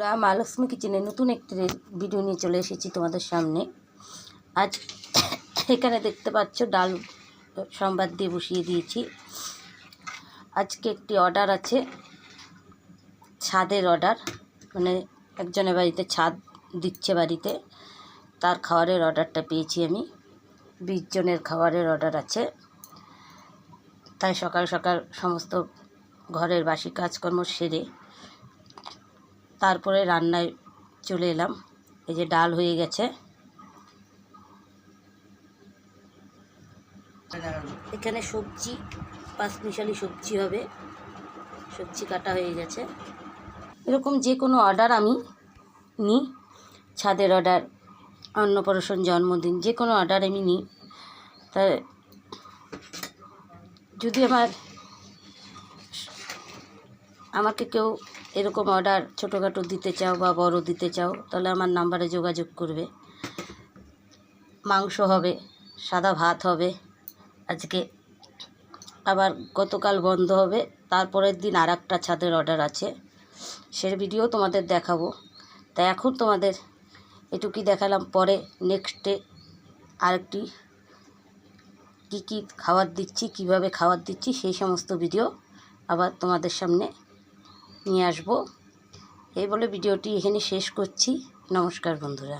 বন্ধুরা মা লক্ষ্মী কিচেনে নতুন একটি ভিডিও নিয়ে চলে এসেছি তোমাদের সামনে। আজ এখানে দেখতে পাচ্ছ ডাল সম্বাদ দিয়ে বসিয়ে দিয়েছি। আজকে একটি অর্ডার আছে, ছাদের অর্ডার মানে একজনের বাড়িতে ছাদ দিচ্ছে বাড়িতে, তার খাবারের অর্ডারটা পেয়েছি আমি। বিশ জনের খাবারের অর্ডার আছে। তাই সকাল সকাল সমস্ত ঘরের বাসি কাজকর্ম সেরে তারপরে রান্নায় চলে এলাম। এই যে ডাল হয়ে গেছে। এখানে সবজি পাঁচ পাঁচমিশালি সবজি হবে। সবজি কাটা হয়ে গেছে। এরকম যে কোনো অর্ডার আমি নিই ছাদের অর্ডার, অন্নপ্রাশন, জন্মদিন, যে কোনো অর্ডার আমি নিই তা যদি আমার, আমাকে কেউ এরকম অর্ডার ছোটোখাটো দিতে চাও বা বড় দিতে চাও, তাহলে আমার নাম্বারে যোগাযোগ করবে। মাংস হবে, সাদা ভাত হবে, আজকে আবার গতকাল বন্ধ হবে, তারপরের দিন আর একটা ছাদের অর্ডার আছে। সে ভিডিও তোমাদের দেখাবো। তাই এখন তোমাদের এটুকুই দেখালাম, পরে নেক্সটে আরেকটি কী কী খাবার দিচ্ছি, কীভাবে খাবার দিচ্ছি, সেই সমস্ত ভিডিও আবার তোমাদের সামনে নিয়ে আসব। এই বলে ভিডিওটি এখানে শেষ করছি। নমস্কার বন্ধুরা।